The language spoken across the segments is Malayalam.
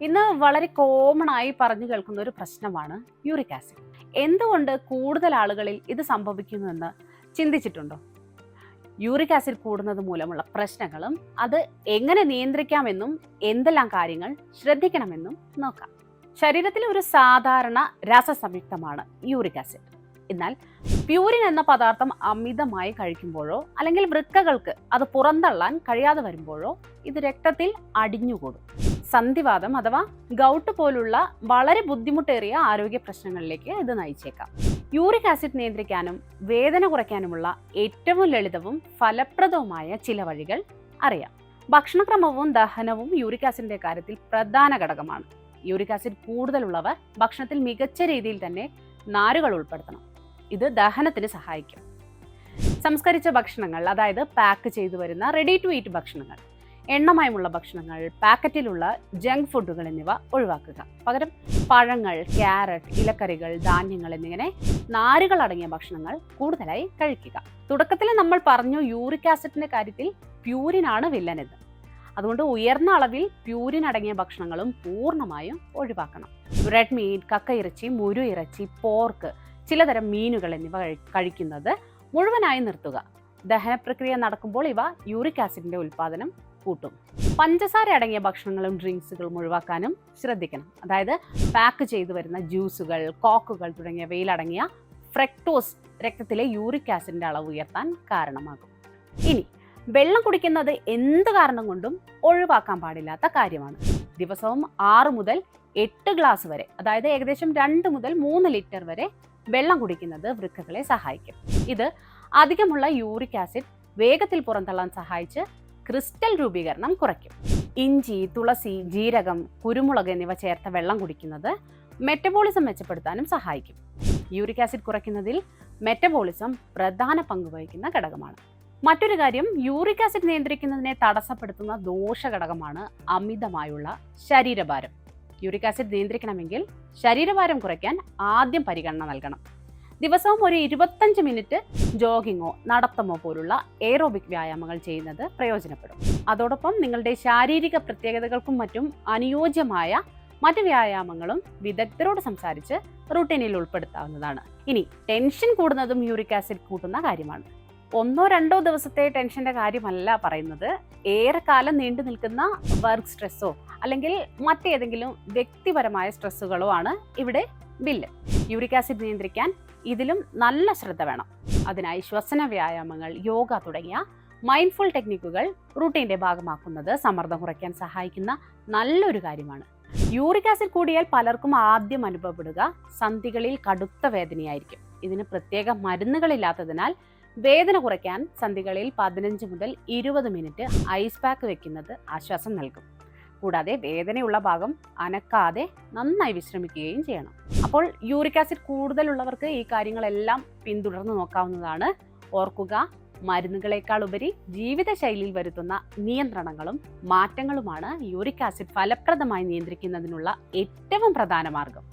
ഇന്ന് വളരെ കോമൺ ആയി പറഞ്ഞു കേൾക്കുന്ന ഒരു പ്രശ്നമാണ് യൂറിക് ആസിഡ്. എന്തുകൊണ്ട് കൂടുതൽ ആളുകളിൽ ഇത് സംഭവിക്കുന്നുവെന്ന് ചിന്തിച്ചിട്ടുണ്ടോ? യൂറിക് ആസിഡ് കൂടുന്നത് മൂലമുള്ള പ്രശ്നങ്ങളും അത് എങ്ങനെ നിയന്ത്രിക്കാമെന്നും എന്തെല്ലാം കാര്യങ്ങൾ ശ്രദ്ധിക്കണമെന്നും നോക്കാം. ശരീരത്തിലെ ഒരു സാധാരണ രാസസംയുക്തമാണ് യൂറിക് ആസിഡ്. എന്നാൽ പ്യൂരിൻ എന്ന പദാർത്ഥം അമിതമായി കഴിക്കുമ്പോഴോ അല്ലെങ്കിൽ വൃക്കകൾക്ക് അത് പുറന്തള്ളാൻ കഴിയാതെ വരുമ്പോഴോ ഇത് രക്തത്തിൽ അടിഞ്ഞുകൂടും. സന്ധിവാദം അഥവാ ഗൗട്ട് പോലുള്ള വളരെ ബുദ്ധിമുട്ടേറിയ ആരോഗ്യ പ്രശ്നങ്ങളിലേക്ക് ഇത് നയിച്ചേക്കാം. യൂറിക് ആസിഡ് നിയന്ത്രിക്കാനും വേദന കുറയ്ക്കാനുമുള്ള ഏറ്റവും ലളിതവും ഫലപ്രദവുമായ ചില വഴികൾ അറിയാം. ഭക്ഷണക്രമവും ദഹനവും യൂറിക് ആസിഡിന്റെ കാര്യത്തിൽ പ്രധാന ഘടകമാണ്. യൂറിക് ആസിഡ് കൂടുതലുള്ളവർ ഭക്ഷണത്തിൽ മികച്ച രീതിയിൽ തന്നെ നാരുകൾ ഉൾപ്പെടുത്തണം. ഇത് ദഹനത്തിന് സഹായിക്കും. സംസ്കരിച്ച ഭക്ഷണങ്ങൾ അതായത് പാക്ക് ചെയ്തു വരുന്ന റെഡി ടു ഈറ്റ് ഭക്ഷണങ്ങൾ എണ്ണമയമുള്ള ഭക്ഷണങ്ങൾ പാക്കറ്റിലുള്ള ജങ്ക് ഫുഡുകൾ എന്നിവ ഒഴിവാക്കുക. പകരം പഴങ്ങൾ ക്യാരറ്റ് ഇലക്കറികൾ ധാന്യങ്ങൾ എന്നിങ്ങനെ നാരുകൾ അടങ്ങിയ ഭക്ഷണങ്ങൾ കൂടുതലായി കഴിക്കുക. തുടക്കത്തിൽ നമ്മൾ പറഞ്ഞു യൂറിക് ആസിഡിന്റെ കാര്യത്തിൽ പ്യൂരിനാണ് വില്ലനെന്ന് അതുകൊണ്ട് ഉയർന്ന അളവിൽ പ്യൂരിൻ അടങ്ങിയ ഭക്ഷണങ്ങളും പൂർണമായും ഒഴിവാക്കണം. റെഡ് മീറ്റ് കക്ക ഇറച്ചി മുരു ഇറച്ചി പോർക്ക് ചിലതരം മീനുകൾ എന്നിവ കഴിക്കുന്നത് മുഴുവനായി നിർത്തുക. ദഹന പ്രക്രിയ നടക്കുമ്പോൾ ഇവ യൂറിക് ആസിഡിന്റെ ഉൽപ്പാദനം കൂട്ടും. പഞ്ചസാര അടങ്ങിയ ഭക്ഷണങ്ങളും ഡ്രിങ്ക്സുകളും ഒഴിവാക്കാനും ശ്രദ്ധിക്കണം. അതായത് പാക്ക് ചെയ്തു വരുന്ന ജ്യൂസുകൾ കോക്കുകൾ തുടങ്ങിയവയിലടങ്ങിയ ഫ്രക്ടോസ് രക്തത്തിലെ യൂറിക് ആസിഡിന്റെ അളവ് ഉയർത്താൻ കാരണമാകും. ഇനി വെള്ളം കുടിക്കുന്നത് എന്ത് കാരണം കൊണ്ടും ഒഴിവാക്കാൻ പാടില്ലാത്ത കാര്യമാണ്. ദിവസവും ആറ് മുതൽ എട്ട് ഗ്ലാസ് വരെ അതായത് ഏകദേശം രണ്ട് മുതൽ മൂന്ന് ലിറ്റർ വരെ വെള്ളം കുടിക്കുന്നത് വൃക്കകളെ സഹായിക്കും. ഇത് അധികമുള്ള യൂറിക് ആസിഡ് വേഗത്തിൽ പുറന്തള്ളാൻ സഹായിച്ച് ക്രിസ്റ്റൽ രൂപീകരണം കുറയ്ക്കും. ഇഞ്ചി തുളസി ജീരകം കുരുമുളക് എന്നിവ ചേർത്ത വെള്ളം കുടിക്കുന്നത് മെറ്റബോളിസം മെച്ചപ്പെടുത്താനും സഹായിക്കും. യൂറിക് ആസിഡ് കുറയ്ക്കുന്നതിൽ മെറ്റബോളിസം പ്രധാന പങ്ക് വഹിക്കുന്ന ഘടകമാണ്. മറ്റൊരു കാര്യം യൂറിക് ആസിഡ് നിയന്ത്രിക്കുന്നതിനെ തടസ്സപ്പെടുത്തുന്ന ദോഷ ഘടകമാണ് അമിതമായുള്ള ശരീരഭാരം. യൂറിക് ആസിഡ് നിയന്ത്രിക്കണമെങ്കിൽ ശരീരഭാരം കുറയ്ക്കാൻ ആദ്യം പരിഗണന നൽകണം. ദിവസവും ഒരു ഇരുപത്തഞ്ച് മിനിറ്റ് ജോഗിങ്ങോ നടത്തമോ പോലുള്ള എയറോബിക് വ്യായാമങ്ങൾ ചെയ്യുന്നത് പ്രയോജനപ്പെടും. അതോടൊപ്പം നിങ്ങളുടെ ശാരീരിക പ്രത്യേകതകൾക്കും മറ്റും അനുയോജ്യമായ മറ്റ് വ്യായാമങ്ങളും വിദഗ്ധരോട് സംസാരിച്ച് റുട്ടീനിൽ ഉൾപ്പെടുത്താവുന്നതാണ്. ഇനി ടെൻഷൻ കൂടുന്നതും യൂറിക് ആസിഡ് കൂട്ടുന്ന കാര്യമാണ്. ഒന്നോ രണ്ടോ ദിവസത്തെ ടെൻഷന്റെ കാര്യമല്ല പറയുന്നത്. ഏറെക്കാലം നീണ്ടു നിൽക്കുന്ന വർക്ക് സ്ട്രെസ്സോ അല്ലെങ്കിൽ മറ്റേതെങ്കിലും വ്യക്തിപരമായ സ്ട്രെസ്സുകളോ ആണ് ഇവിടെ ബില്ല് യൂറിക് ആസിഡ് നിയന്ത്രിക്കാൻ ഇതിലും നല്ല ശ്രദ്ധ വേണം. അതിനായി ശ്വസന വ്യായാമങ്ങൾ യോഗ തുടങ്ങിയ മൈൻഡ്ഫുൾ ടെക്നിക്കുകൾ റൂട്ടീന്റെ ഭാഗമാക്കുന്നത് സമ്മർദ്ദം കുറയ്ക്കാൻ സഹായിക്കുന്ന നല്ലൊരു കാര്യമാണ്. യൂറിക് ആസിഡ് കൂടിയാൽ പലർക്കും ആദ്യം അനുഭവപ്പെടുക സന്ധികളിൽ കടുത്ത വേദനയായിരിക്കും. ഇതിന് പ്രത്യേക മരുന്നുകളില്ലാത്തതിനാൽ വേദന കുറയ്ക്കാൻ സന്ധികളിൽ പതിനഞ്ച് മുതൽ ഇരുപത് മിനിറ്റ് ഐസ് പാക്ക് വെക്കുന്നത് ആശ്വാസം നൽകും. കൂടാതെ വേദനയുള്ള ഭാഗം അനക്കാതെ നന്നായി വിശ്രമിക്കുകയും ചെയ്യണം. അപ്പോൾ യൂറിക് ആസിഡ് കൂടുതലുള്ളവർക്ക് ഈ കാര്യങ്ങളെല്ലാം പിന്തുടർന്ന് നോക്കാവുന്നതാണ്. ഓർക്കുക മരുന്നുകളെക്കാൾ ഉപരി ജീവിതശൈലിയിൽ വരുത്തുന്ന നിയന്ത്രണങ്ങളും മാറ്റങ്ങളുമാണ് യൂറിക് ആസിഡ് ഫലപ്രദമായി നിയന്ത്രിക്കുന്നതിനുള്ള ഏറ്റവും പ്രധാന മാർഗം.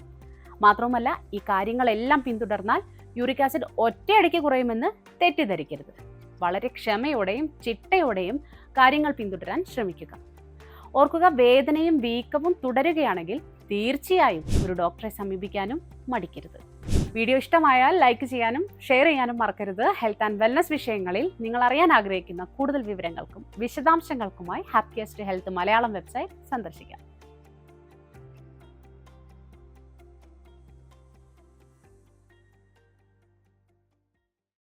മാത്രവുമല്ല ഈ കാര്യങ്ങളെല്ലാം പിന്തുടർന്നാൽ യൂറിക് ആസിഡ് ഒറ്റയടിക്ക് കുറയുമെന്ന് തെറ്റിദ്ധരിക്കരുത്. വളരെ ക്ഷമയോടെയും ചിട്ടയോടെയും കാര്യങ്ങൾ പിന്തുടരാൻ ശ്രമിക്കുക. ഓർക്കുക വേദനയും വീക്കവും തുടരുകയാണെങ്കിൽ തീർച്ചയായും ഒരു ഡോക്ടറെ സമീപിക്കാനും മടിക്കരുത്. വീഡിയോ ഇഷ്ടമായാൽ ലൈക്ക് ചെയ്യാനും ഷെയർ ചെയ്യാനും മറക്കരുത്. ഹെൽത്ത് ആൻഡ് വെൽനസ് വിഷയങ്ങളിൽ നിങ്ങൾ അറിയാൻ ആഗ്രഹിക്കുന്ന കൂടുതൽ വിവരങ്ങൾക്കും വിശദാംശങ്ങൾക്കുമായി ഹാപ്പിയസ്റ്റ് ഹെൽത്ത് മലയാളം വെബ്സൈറ്റ് സന്ദർശിക്കാം.